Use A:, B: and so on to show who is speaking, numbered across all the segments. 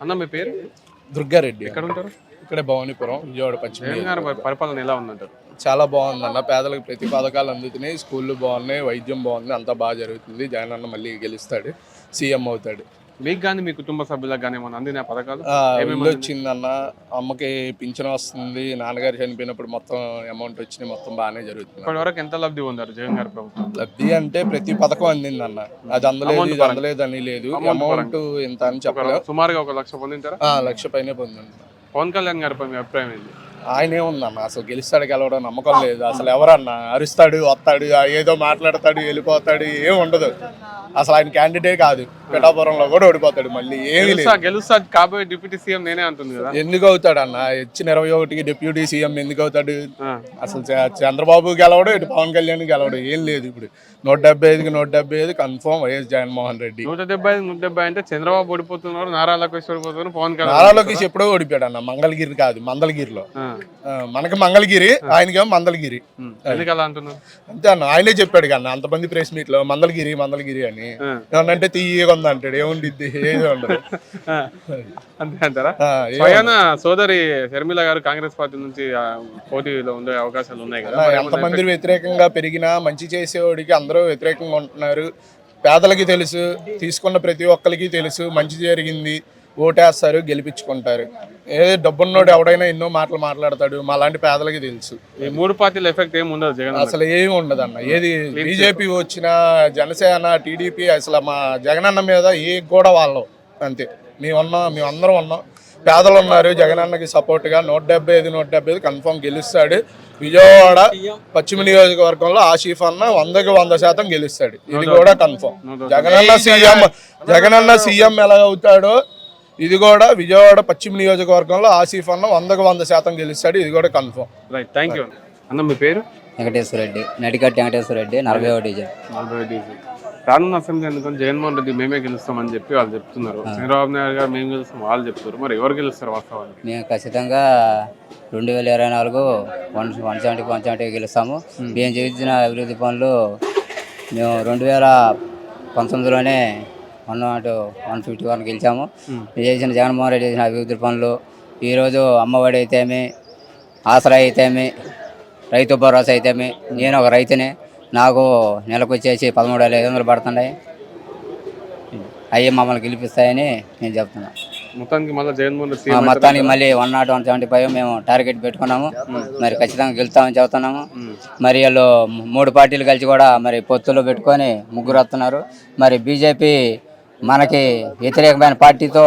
A: అన్న మీ పేరు?
B: దుర్గారెడ్డి.
A: ఎక్కడ ఉంటారు
B: ఇక్కడే భవానీపురం విజయవాడ పశ్చిమ
A: పరిపాలన ఎలా ఉందంటారు?
B: చాలా బాగుందన్న. పేదలకు ప్రతి పథకాలు అందుతున్నాయి స్కూళ్ళు బాగున్నాయి వైద్యం బాగుంది అంతా బాగా జరుగుతుంది. జగన్ అన్న మళ్ళీ గెలుస్తాడు సీఎం అవుతాడు.
A: మీకు కానీ మీ కుటుంబ సభ్యులకు కానీ ఏమైనా అందిన పథకాలు?
B: ఇల్లు వచ్చిందన్న అమ్మకి పింఛన్ వస్తుంది నాన్నగారు చనిపోయినప్పుడు మొత్తం అమౌంట్ వచ్చినాయి మొత్తం బాగానే జరుగుతుంది.
A: ఇప్పటి వరకు ఎంత లబ్ధి పొందారు జగన్ గారి ప్రభుత్వం?
B: లబ్ధి అంటే ప్రతి పథకం అందిందన్న. అది అందలేదు ఇది అందలేదు అని లేదు. అమౌంట్ ఇంత అని చెప్పలేదు
A: సుమారుగా ఒక లక్ష పొందింటారా?
B: లక్ష పైనే పొందండి
A: పవన్ కళ్యాణ్ గారిపై మీ అభిప్రాయం ఏంటి?
B: ఆయనే ఉందన్న అసలు గెలుస్తాడు గెలవడం నమ్మకం లేదు. అసలు ఎవరన్నా అరుస్తాడు వస్తాడు ఏదో మాట్లాడతాడు వెళ్ళిపోతాడు ఏం ఉండదు. అసలు ఆయన క్యాండిడేట్ కాదు. పిఠాపురంలో కూడా ఓడిపోతాడు మళ్ళీ ఏమీ లేదు.
A: గెలుస్తా కాబోయే డిప్యూటీ సీఎం నేనే అంటుంది కదా.
B: ఎందుకు అవుతాడు అన్న? ఇచ్చిన ఇరవై ఒకటికి డిప్యూటీ సీఎం ఎందుకు అవుతాడు. అసలు చంద్రబాబు గెలవడు ఇటు పవన్ కళ్యాణ్ గెలవడు ఏం లేదు ఇప్పుడు. నూట డెబ్బై ఐదుకి నూట డెబ్బై ఐదు కన్ఫర్మ్ వైఎస్ జగన్మోహన్ రెడ్డి.
A: నూట డెబ్బై ఐదు నూట డెబ్బై అంటే చంద్రబాబు ఓడిపోతున్నారు నారా లోకేష్ ఓడిపోతున్నారు పవన్ కళ్యాణ్
B: నారా లోకేష్ ఎప్పుడో ఓడిపోయాడు అన్న మంగళగిరి కాదు మందలగిరిలో. మనకి మంగళగిరి ఆయనకేమో మందలగిరి.
A: ఉమ్. ఎందుకు అలా అంటున్నారు
B: అంతే అన్న ఆయనే చెప్పాడు కన్నా అంతమంది ప్రెస్ మీట్లో మందలగిరి మందలగిరి అని. ఏమన్నంటే తీయగా ఉంది అంటాడు ఏముండిద్ది ఏది ఉండదు.
A: ఆ. అంతే అంటారా?
B: ఆ, ఏ-
A: స్వయాన సోదరి షర్మిల గారు కాంగ్రెస్ పార్టీ నుంచి ఆ, పోటీలో ఉండే అవకాశాలు ఉన్నాయి కదా. మరి ఏమన్నా
B: ఎంతమంది వ్యతిరేకంగా పెరిగినా మంచి చేసేవాడికి అందరూ వ్యతిరేకంగా ఉంటున్నారు. పేదలకి తెలుసు తీసుకున్న ప్రతి ఒక్కరికి తెలుసు మంచి జరిగింది. ఓటేస్తారు గెలిపించుకుంటారు. ఏ డబ్బున్నోడు ఎవడైనా ఎన్నో మాటలు మాట్లాడతాడు మా లాంటి పేదలకి తెలుసు.
A: ఈ మూడు పార్టీల ఎఫెక్ట్ ఏమి ఉండదు జగన్.
B: అసలు ఏమి ఉండదు అన్న ఏది బీజేపీ వచ్చిన జనసేన టీడీపీ అసలు మా జగనన్న మీద ఏ కూడా వాళ్ళం. అంతే. మేము ఉన్నాం మేము అందరం ఉన్నాం. పేదలు ఉన్నారు జగనన్నకి సపోర్ట్గా నూట డెబ్బై ఐదు నూట డెబ్బై ఐదు కన్ఫర్మ్ గెలుస్తాడు. విజయవాడ పశ్చిమ నియోజకవర్గంలో ఆషీఫ్ అన్న వందకి వంద శాతం గెలుస్తాడు. ఇది కూడా కన్ఫర్మ్. జగనన్న సీఎం జగనన్న సీఎం ఎలా అవుతాడో ఇది కూడా విజయవాడ పశ్చిమ నియోజకవర్గంలో ఆసిఫ్ అన్న వందకు వంద శాతం గెలుస్తాడు. ఇది కూడా కన్ఫర్మ్
A: రైట్ థ్యాంక్ యూ అన్న మీ పేరు?
C: వెంకటేశ్వర రెడ్డి నడికట్టి వెంకటేశ్వర రెడ్డి నలభై ఒకటి
A: నలభై డీజీ రానున్న అసెంబ్లీ ఎన్నికలు జగన్మోహన్ రెడ్డి మేమే గెలుస్తామని చెప్పి వాళ్ళు చెప్తున్నారు. చంద్రబాబు నాయుడు గారు మేము గెలుస్తాం వాళ్ళు చెప్తారు. మరి ఎవరు గెలుస్తారు వాస్తవానికి?
C: మేము ఖచ్చితంగా రెండు వేల ఇరవై నాలుగు one one seventy one seventy గెలుస్తాము. మేము చేయించిన అభివృద్ధి పనులు మేము రెండు వేల పంతొమ్మిదిలోనే one nought one fifty one గెలిచాము. చేసిన జగన్మోహన్ రెడ్డి చేసిన అభివృద్ధి పనులు. ఈరోజు అమ్మఒడి అయితేమి ఆసరా అయితేమి రైతు భరోసా అయితేమి నేను ఒక రైతునే. నాకు నెలకు వచ్చేసి పదమూడు వేల ఐదు వందలు పడుతున్నాయి. అయ్యి మమ్మల్ని గెలిపిస్తాయని నేను చెప్తున్నాను
A: మొత్తానికి మళ్ళీ జగన్మోహన్ రెడ్డి
C: మొత్తానికి మళ్ళీ one nought one seventy five మేము టార్గెట్ పెట్టుకున్నాము. మరి ఖచ్చితంగా గెలుస్తామని చెబుతున్నాము మరి వీళ్ళు మూడు పార్టీలు కలిసి కూడా మరి పొత్తులు పెట్టుకొని ముగ్గురు వస్తున్నారు. మరి బీజేపీ మనకి వ్యతిరేకమైన పార్టీతో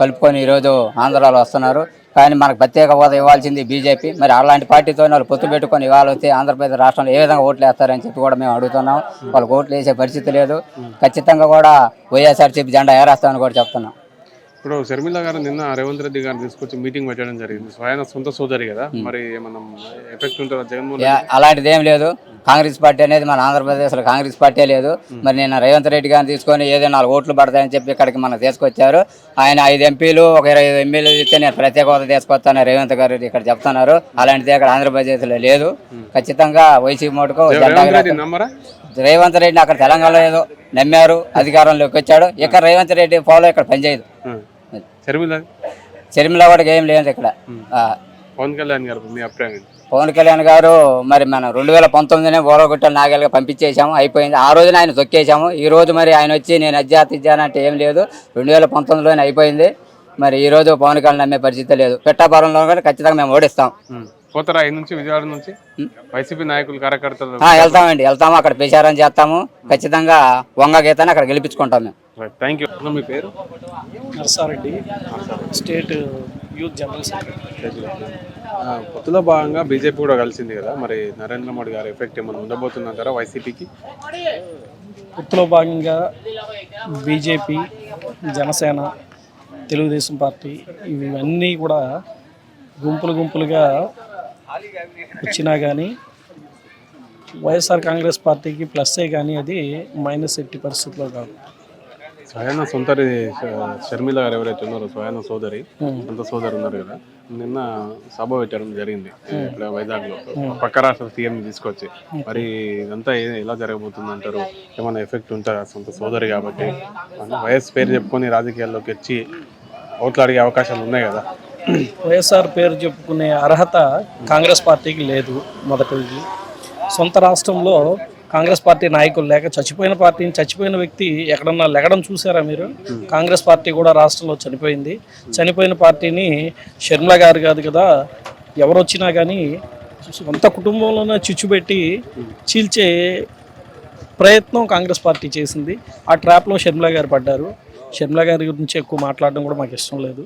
C: కలుపుకొని ఈరోజు ఆంధ్రాలో వస్తున్నారు. కానీ మనకు ప్రత్యేక హోదా ఇవ్వాల్సింది బీజేపీ. మరి అలాంటి పార్టీతో వాళ్ళు పొత్తు పెట్టుకొని ఇవాళ వస్తే ఆంధ్రప్రదేశ్ రాష్ట్రంలో ఏ విధంగా ఓట్లు వేస్తారని చెప్పి కూడా మేము అడుగుతున్నాం. వాళ్ళకి ఓట్లు వేసే పరిస్థితి లేదు. ఖచ్చితంగా కూడా వైఎస్ఆర్సీపీ జెండా ఏరేస్తామని కూడా చెప్తున్నాం.
A: ఇప్పుడు షర్మిల గారు నిన్న రేవంత్ రెడ్డి గారిని తీసుకొచ్చి మీటింగ్ పెట్టడం జరిగింది. స్వయం సొంత సోదరి కదా. మరి ఏమన్నా ఎఫెక్ట్ ఉంటుందా? జగన్మోహన్
C: అలాంటిది ఏం లేదు. కాంగ్రెస్ పార్టీ అనేది మన ఆంధ్రప్రదేశ్లో కాంగ్రెస్ పార్టీ లేదు. మరి నేను రేవంత్ రెడ్డి గారిని తీసుకొని ఏదో నాలుగు ఓట్లు పడతాయని చెప్పి ఇక్కడికి మనకు తీసుకొచ్చారు. ఆయన ఐదు ఎంపీలు ఒక ఇరవై ఐదు ఎమ్మెల్యేలు ఇస్తే నేను ప్రత్యేక హోదా తీసుకొస్తాను రేవంత్ గారు ఇక్కడ చెప్తున్నారు. అలాంటిది ఇక్కడ ఆంధ్రప్రదేశ్లో లేదు. ఖచ్చితంగా వైసీపీ మోటుకు
A: రేవంత్
C: రెడ్డిని అక్కడ తెలంగాణలో ఏదో నమ్మారు అధికారంలోకి వచ్చాడు. ఇక్కడ రేవంత్ రెడ్డి ఫాలో ఇక్కడ పనిచేయదు. చర్మిల? కూడా ఏం లేదు ఇక్కడ.
A: పవన్ కళ్యాణ్ గారు మీ అభిప్రాయం?
C: పవన్ కళ్యాణ్ గారు మరి మనం రెండు వేల పంతొమ్మిదినే ఓరగొట్టలు నాగేలుగా పంపించేశాము అయిపోయింది. ఆ రోజున ఆయన తొక్కేశాము. ఈ రోజు మరి ఆయన వచ్చి నేను అజ్జాత ఇచ్చానంటే ఏం లేదు. రెండు వేల పంతొమ్మిదిలోనే అయిపోయింది. మరి ఈ రోజు పవన్ కళ్యాణ్ నమ్మే పరిస్థితి లేదు. పెట్టాపురంలో కూడా ఖచ్చితంగా మేము ఓడిస్తాం.
A: పోతారా నుంచి విజయవాడ నుంచి? వైసీపీ నాయకులు కార్యకర్తలు
C: వెళ్తామండి. వెళ్తాము. అక్కడ ప్రచారం చేస్తాము. ఖచ్చితంగా వంగ గీతాన్ని అక్కడ గెలిపించుకుంటాం మేము.
A: థ్యాంక్ యూ మీ పేరు?
D: Narsareddy state youth general secretary.
A: ఆ, పొత్తులో భాగంగా బీజేపీ కూడా కలిసింది కదా మరి నరేంద్ర మోడీ గారి ఎఫెక్ట్ ఏమైనా ఉండబోతుందంటారా వైసీపీకి?
D: పొత్తులో భాగంగా బీజేపీ జనసేన తెలుగుదేశం పార్టీ ఇవన్నీ కూడా గుంపులు గుంపులుగా వచ్చినా కానీ వైఎస్ఆర్ కాంగ్రెస్ పార్టీకి ప్లస్సే కానీ అది మైనస్ ఎట్టి పరిస్థితిలో కాదు.
A: స్వయాన సొంత షర్మిల గారు ఎవరైతే ఉన్నారో స్వయాన సోదరి సొంత సోదరు ఉన్నారు కదా. నిన్న సభ పెట్టడం జరిగింది ఇక్కడ వైజాగ్లో పక్క రాష్ట్ర సీఎం తీసుకొచ్చి. మరి ఇదంతా ఎలా జరగబోతుంది అంటారు? ఏమైనా ఎఫెక్ట్ ఉంటుందా సొంత సోదరి కాబట్టి? వయస్ పేరు చెప్పుకొని రాజకీయాల్లోకి వచ్చి ఓట్లు అడిగే అవకాశాలు ఉన్నాయి కదా.
D: వైఎస్ఆర్ పేరు చెప్పుకునే అర్హత కాంగ్రెస్ పార్టీకి లేదు మొదటిది. సొంత రాష్ట్రంలో కాంగ్రెస్ పార్టీ నాయకులు లేక చచ్చిపోయిన పార్టీని చచ్చిపోయిన వ్యక్తి ఎక్కడన్నా లెగడం చూసారా మీరు? కాంగ్రెస్ పార్టీ కూడా రాష్ట్రంలో చనిపోయింది. చనిపోయిన పార్టీని షర్మిల గారు కాదు కదా ఎవరు వచ్చినా కానీ సొంత కుటుంబంలోనే చిచ్చుపెట్టి చీల్చే ప్రయత్నం కాంగ్రెస్ పార్టీ చేసింది. ఆ ట్రాప్లో షర్మిల గారు పడ్డారు. షర్మిల గారి గురించి ఎక్కువ మాట్లాడడం కూడా మాకు ఇష్టం లేదు.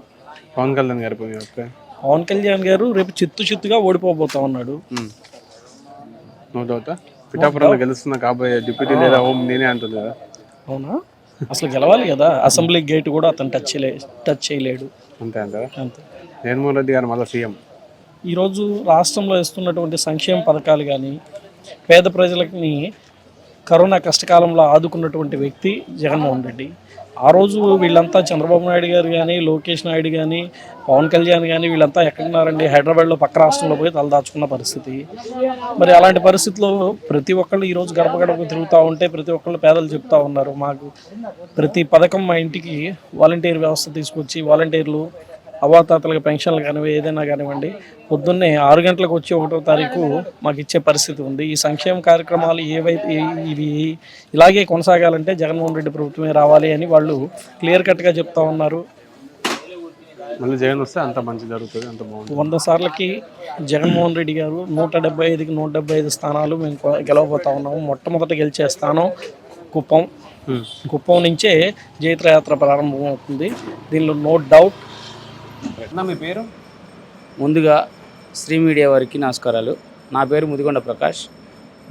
A: పవన్ కళ్యాణ్ గారి
D: పవన్ కళ్యాణ్ గారు రేపు చిత్తు చిత్తుగా ఓడిపోబోతా ఉన్నాడు.
A: No doubt? పిఠాపురంలో గెలుస్తున్న కాబోయే డిప్యూటీ లేదా ఓం నేనే అంటుంది కదా
D: అవునా? అసలు గెలవాలి కదా? అసెంబ్లీ గేట్ కూడా అతను టచ్ చేయలే టచ్ చేయలేడు.
A: అంతే అంటారా?
D: అంతే.
A: జగన్మోహన్ రెడ్డి గారు మళ్ళీ సీఎం.
D: ఈరోజు రాష్ట్రంలో ఇస్తున్నటువంటి సంక్షేమ పథకాలు కానీ పేద ప్రజలకి కరోనా కష్టకాలంలో ఆదుకున్నటువంటి వ్యక్తి జగన్మోహన్ రెడ్డి. ఆ రోజు వీళ్ళంతా చంద్రబాబు నాయుడు గారు కానీ లోకేష్ నాయుడు కానీ పవన్ కళ్యాణ్ కానీ వీళ్ళంతా ఎక్కడున్నారండి? హైదరాబాద్లో పక్క రాష్ట్రంలో పోయి తలదాచుకున్న పరిస్థితి. మరి అలాంటి పరిస్థితిలో ప్రతి ఒక్కళ్ళు ఈరోజు గడప గడప తిరుగుతూ ఉంటే ప్రతి ఒక్కళ్ళు పేదలు చెప్తా ఉన్నారు. మాకు ప్రతి పథకం మా ఇంటికి వాలంటీర్ వ్యవస్థ తీసుకొచ్చి వాలంటీర్లు అవాతాతలకు పెన్షన్లు కానివ్వండి ఏదైనా కానివ్వండి పొద్దున్నే ఆరు గంటలకు వచ్చి ఒకటో తారీఖు మాకు ఇచ్చే పరిస్థితి ఉంది. ఈ సంక్షేమ కార్యక్రమాలు ఏవైతే ఇవి ఇలాగే కొనసాగాలంటే జగన్మోహన్ రెడ్డి ప్రభుత్వమే రావాలి అని వాళ్ళు క్లియర్ కట్గా చెప్తా ఉన్నారు.
A: మళ్ళీ జగన్ వస్తే అంత మంచి జరుగుతుంది అంత బాగుంటుంది.
D: వంద సార్లకి జగన్మోహన్ రెడ్డి గారు నూట డెబ్బై ఐదుకి నూట డెబ్బై ఐదు స్థానాలు మేము గెలవబోతా ఉన్నాము. మొట్టమొదట గెలిచే స్థానం కుప్పం. కుప్పం నుంచే జైత్రయాత్ర ప్రారంభమవుతుంది. దీనిలో నో డౌట్
A: అన్న మీ పేరు?
E: ముందుగా శ్రీ మీడియా వారికి నమస్కారాలు. నా పేరు ముదిగొండ ప్రకాష్.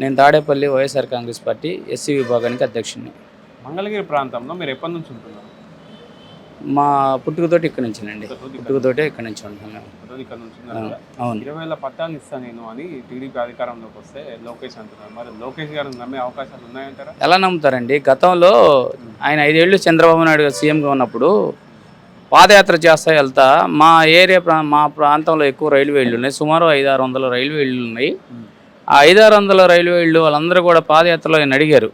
E: నేను Tadepalli YSR Congress party SC విభాగానికి అధ్యక్షుడిని.
A: మంగళగిరి ప్రాంతంలో మీరు ఎప్పటి నుంచి ఉంటున్నారు?
E: మా పుట్టుకతోటి ఇక్కడ నుంచినండి. పుట్టుకతోటే ఇక్కడ నుంచి ఉంటున్నాం మేము
A: రోజు ఇక్కడ నుంచి కదా?
E: అవును.
A: ఇరవై వేల పట్టాలు ఇస్తాను నేను అని టీడీపీ అధికారంలోకి వస్తే లోకేష్ అంటున్నారు. మరి లోకేష్ గారు నమ్మే అవకాశాలు ఉన్నాయంటారా?
E: ఎలా నమ్ముతారండి? గతంలో ఆయన ఐదేళ్ళు చంద్రబాబు నాయుడు గారు సీఎంగా ఉన్నప్పుడు పాదయాత్ర చేస్తా వెళ్తా. మా ఏరియా ప్రా మా ప్రాంతంలో ఎక్కువ రైల్వేలు ఉన్నాయి. సుమారు ఐదు ఆరు వందల రైల్వేలు ఉన్నాయి. ఆ ఐదు ఆరు వందల రైల్వేళ్ళు వాళ్ళందరూ కూడా పాదయాత్రలో ఆయన అడిగారు.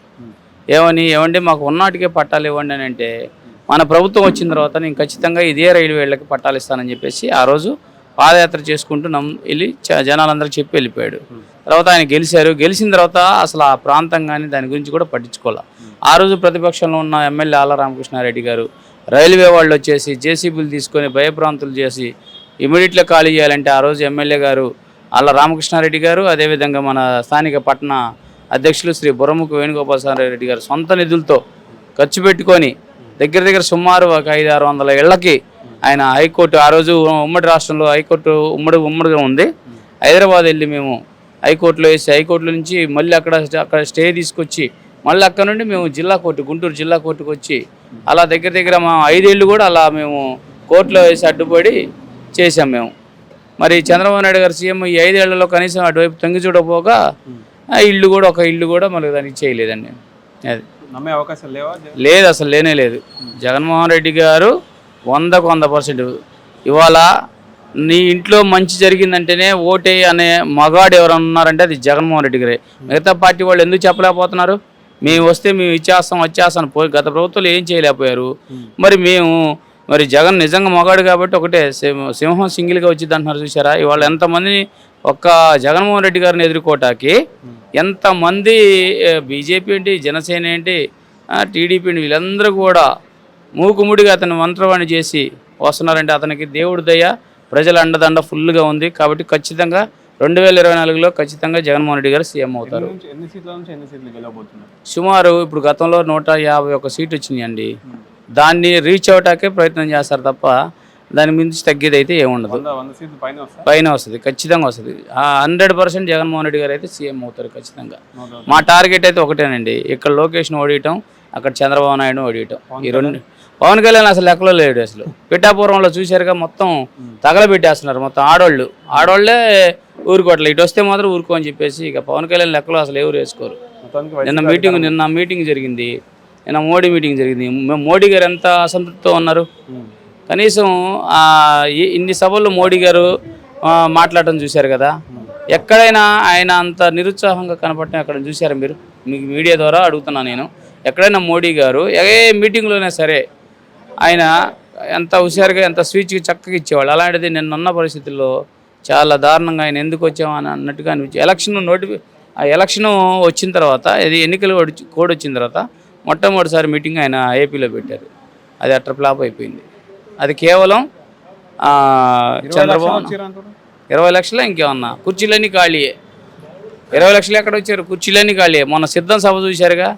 E: ఏమని? ఏమండి? మాకు ఉన్నాటికే పట్టాలు ఇవ్వండి అని అంటే మన ప్రభుత్వం వచ్చిన తర్వాత నేను ఖచ్చితంగా ఇదే రైల్వేళ్ళకి పట్టాలు ఇస్తానని చెప్పేసి ఆ రోజు పాదయాత్ర చేసుకుంటూ నమ్ వెళ్ళి చ- చెప్పి వెళ్ళిపోయాడు. తర్వాత ఆయన గెలిచారు. గెలిచిన తర్వాత అసలు ఆ ప్రాంతం కానీ దాని గురించి కూడా పట్టించుకోవాలి ఆ రోజు ప్రతిపక్షంలో ఉన్న ఎమ్మెల్యే ఆల రామకృష్ణారెడ్డి గారు రైల్వే వాళ్ళు వచ్చేసి జేసీబీలు తీసుకొని భయభ్రాంతులు చేసి ఇమీడియట్లో ఖాళీ చేయాలంటే ఆ రోజు ఎమ్మెల్యే గారు అలా రామకృష్ణారెడ్డి గారు అదేవిధంగా మన స్థానిక పట్టణ అధ్యక్షులు శ్రీ బుర్రముఖ వేణుగోపాల రెడ్డి గారు సొంత నిధులతో ఖర్చు పెట్టుకొని దగ్గర దగ్గర సుమారు ఒక ఐదు ఆరు వందల ఇళ్ళకి ఆయన హైకోర్టు ఆ రోజు ఉమ్మడి రాష్ట్రంలో హైకోర్టు ఉమ్మడి ఉమ్మడిగా ఉంది. హైదరాబాద్ వెళ్ళి మేము హైకోర్టులో వేసి హైకోర్టు నుంచి మళ్ళీ అక్కడ అక్కడ స్టే తీసుకొచ్చి మళ్ళీ అక్కడ నుండి మేము జిల్లా కోర్టు గుంటూరు జిల్లా కోర్టుకు వచ్చి అలా దగ్గర దగ్గర మా ఐదేళ్ళు కూడా అలా మేము కోర్టులో వేసి అడ్డుపడి చేసాం మేము. మరి చంద్రబాబు నాయుడు గారు సీఎం ఈ ఐదేళ్ళలో కనీసం అటువైపు తొంగి ఆ ఇల్లు కూడా ఒక ఇల్లు కూడా మళ్ళీ దానికి చేయలేదండి. అది.
A: నమ్మే అవకాశాలు లేవా?
E: లేదు అసలు లేనే లేదు. జగన్మోహన్ రెడ్డి గారు వందకు వంద పర్సెంట్ ఇవాళ నీ ఇంట్లో మంచి జరిగిందంటేనే ఓటే అనే మగాడు ఎవరైనా ఉన్నారంటే అది జగన్మోహన్ రెడ్డి గారే. మిగతా పార్టీ వాళ్ళు ఎందుకు చెప్పలేకపోతున్నారు? మేము వస్తే మేము ఇచ్చేస్తాం వచ్చేస్తాం. పోయి గత ప్రభుత్వాలు ఏం చేయలేకపోయారు. మరి మేము మరి జగన్ నిజంగా మొగాడు కాబట్టి ఒకటే సింహం సింగిల్గా వచ్చింది అంటున్నారు చూసారా ఇవాళ ఎంతమందిని ఒక్క జగన్మోహన్ రెడ్డి గారిని ఎదుర్కోవటానికి ఎంతమంది బీజేపీ ఏంటి జనసేన ఏంటి టీడీపీ ఏంటి వీళ్ళందరూ కూడా మూకుముడిగా అతను మంత్రవాణి చేసి వస్తున్నారంటే అతనికి దేవుడి దయ ప్రజల అండదండ ఫుల్గా ఉంది. కాబట్టి ఖచ్చితంగా రెండు వేల ఇరవై నాలుగులో ఖచ్చితంగా జగన్మోహన్ రెడ్డి గారు సీఎం అవుతారు. సుమారు ఇప్పుడు గతంలో నూట యాభై ఒక సీట్ వచ్చినాయండి. దాన్ని రీచ్ అవటాకే ప్రయత్నం చేస్తారు తప్ప దాని మించి తగ్గేది అయితే ఏముండదు
A: పైన
E: వస్తుంది ఖచ్చితంగా వస్తుంది. హండ్రెడ్ పర్సెంట్ జగన్మోహన్ రెడ్డి గారు అయితే సీఎం అవుతారు ఖచ్చితంగా. మా టార్గెట్ అయితే ఒకటేనండి. ఇక్కడ లోకేష్ను ఓడియటం అక్కడ చంద్రబాబు నాయుడు ఓడియటం. ఈ రెండు పవన్ కళ్యాణ్ అసలు లెక్కలో లేడు అసలు. పిఠాపురంలో చూశారుగా మొత్తం తగలబెట్టేస్తున్నారు మొత్తం ఆడోళ్ళు. ఆడోళ్ళే ఊరుకోవట్లేదు ఇటు వస్తే మాత్రం ఊరుకో అని చెప్పేసి ఇక పవన్ కళ్యాణ్ లెక్కలో అసలు ఎవరు వేసుకోరు. నిన్న మీటింగ్ నిన్న మీటింగ్ జరిగింది. నిన్న మోడీ మీటింగ్ జరిగింది. మోడీ గారు ఎంత అసంతృప్తితో ఉన్నారు? కనీసం ఇన్ని సభల్లో మోడీ గారు మాట్లాడటం చూశారు కదా? ఎక్కడైనా ఆయన అంత నిరుత్సాహంగా కనపడటం ఎక్కడ చూశారా మీరు? మీకు మీడియా ద్వారా అడుగుతున్నా నేను. ఎక్కడైనా మోడీ గారు ఏ మీటింగ్లోనే సరే ఆయన ఎంత హుషారుగా ఎంత స్వీచ్కి చక్కగా ఇచ్చేవాళ్ళు. అలాంటిది నిన్నున్న పరిస్థితుల్లో చాలా దారుణంగా ఆయన ఎందుకు వచ్చామని అన్నట్టుగా అనిపించి ఎలక్షన్ నోటిఫి ఆ ఎలక్షన్ వచ్చిన తర్వాత ఇది ఎన్నికలు కోడ్ వచ్చిన తర్వాత మొట్టమొదటిసారి మీటింగ్ ఆయన ఏపీలో పెట్టారు. అది అట్టర్ ఫ్లాప్ అయిపోయింది. అది కేవలం చంద్రబాబు ఇరవై లక్షలు ఇంకేమన్నా? కుర్చీలన్నీ ఖాళీయే. ఇరవై లక్షలు ఎక్కడ వచ్చారు? కుర్చీలన్నీ ఖాళీయే. మొన్న సిద్ధం సభ చూశారుగా.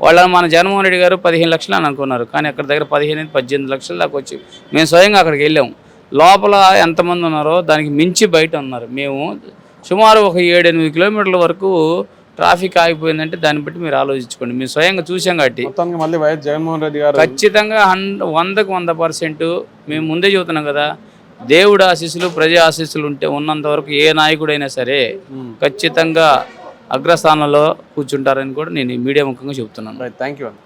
E: వాళ్ళ మన జగన్మోహన్ రెడ్డి గారు పదిహేను లక్షలు అని అనుకున్నారు. కానీ అక్కడ దగ్గర పదిహేను పద్దెనిమిది లక్షల దాకా వచ్చి మేము స్వయంగా అక్కడికి వెళ్ళాము లోపల ఎంతమంది ఉన్నారో దానికి మించి బయట ఉన్నారు. మేము సుమారు ఒక ఏడు ఎనిమిది కిలోమీటర్ల వరకు ట్రాఫిక్ ఆగిపోయిందంటే దాన్ని బట్టి మీరు ఆలోచించుకోండి. మేము స్వయంగా చూసాం కాబట్టి.
A: మళ్ళీ వైఎస్ జగన్మోహన్ రెడ్డి గారు
E: ఖచ్చితంగా హండ్ వందకు వంద పర్సెంట్ మేము ముందే చెబుతున్నాం కదా దేవుడు ఆశీస్సులు ప్రజా ఆశీస్సులు ఉంటే ఉన్నంత వరకు ఏ నాయకుడైనా సరే ఖచ్చితంగా అగ్రస్థానంలో కూర్చుంటారని కూడా నేను మీడియా ముఖంగా చెబుతున్నాను.
A: Thank you